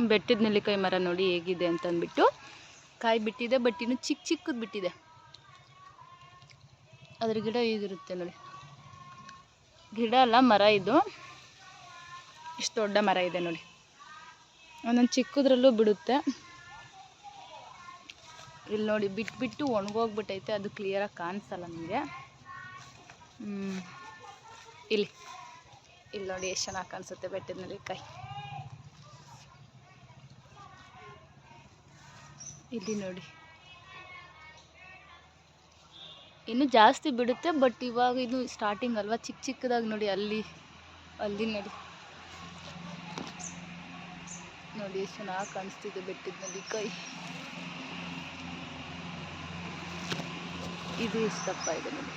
ಬೆಟ್ಟದ ನೆಲ್ಲಿಕಾಯಿ ಮರ ನೋಡಿ ಹೇಗಿದೆ ಅಂತ ಅಂದ್ಬಿಟ್ಟು ಕಾಯಿ ಬಿಟ್ಟಿದೆ ಬಟ್ ಇನ್ನು ಚಿಕ್ಕ ಚಿಕ್ಕದು ಬಿಟ್ಟಿದೆ. ಅದ್ರ ಗಿಡ ಇದಿರುತ್ತೆ ನೋಡಿ. ಗಿಡ ಅಲ್ಲ, ಮರ ಇದು. ಇಷ್ಟು ದೊಡ್ಡ ಮರ ಇದೆ ನೋಡಿ. ಒಂದೊಂದು ಚಿಕ್ಕದ್ರಲ್ಲೂ ಬಿಡುತ್ತೆ. ಇಲ್ಲಿ ನೋಡಿ, ಬಿಟ್ಬಿಟ್ಟು ಒಣಗೋಗ್ಬಿಟ್ಟೈತೆ, ಅದು ಕ್ಲಿಯರಾಗಿ ಕಾಣಿಸಲ್ಲ ನಿಮಗೆ. ಇಲ್ಲಿ. ಇಲ್ಲಿ ನೋಡಿ, ಎಷ್ಟು ಚೆನ್ನಾಗಿ ಕಾಣಿಸುತ್ತೆ ಬೆಟ್ಟದ ನೆಲ್ಲಿಕಾಯಿ. ಇಲ್ಲಿ ನೋಡಿ. ಇನ್ನು ಜಾಸ್ತಿ ಬಿಡುತ್ತೆ ಬಟ್ ಇವಾಗ ಇದು ಸ್ಟಾರ್ಟಿಂಗ್ ಅಲ್ವಾ? ಚಿಕ್ಕ ಚಿಕ್ಕದಾಗಿ ನೋಡಿ ಅಲ್ಲಿ ಅಲ್ಲಿ ನೋಡಿ. ನೋಡಿ ಎಷ್ಟು ಚೆನ್ನಾಗಿ ಕಾಣಿಸ್ತಿದೆ ಬೆಟ್ಟದ ಕೈ. ಇದು ಇಷ್ಟಪ್ಪ ಇದೆ ನೋಡಿ.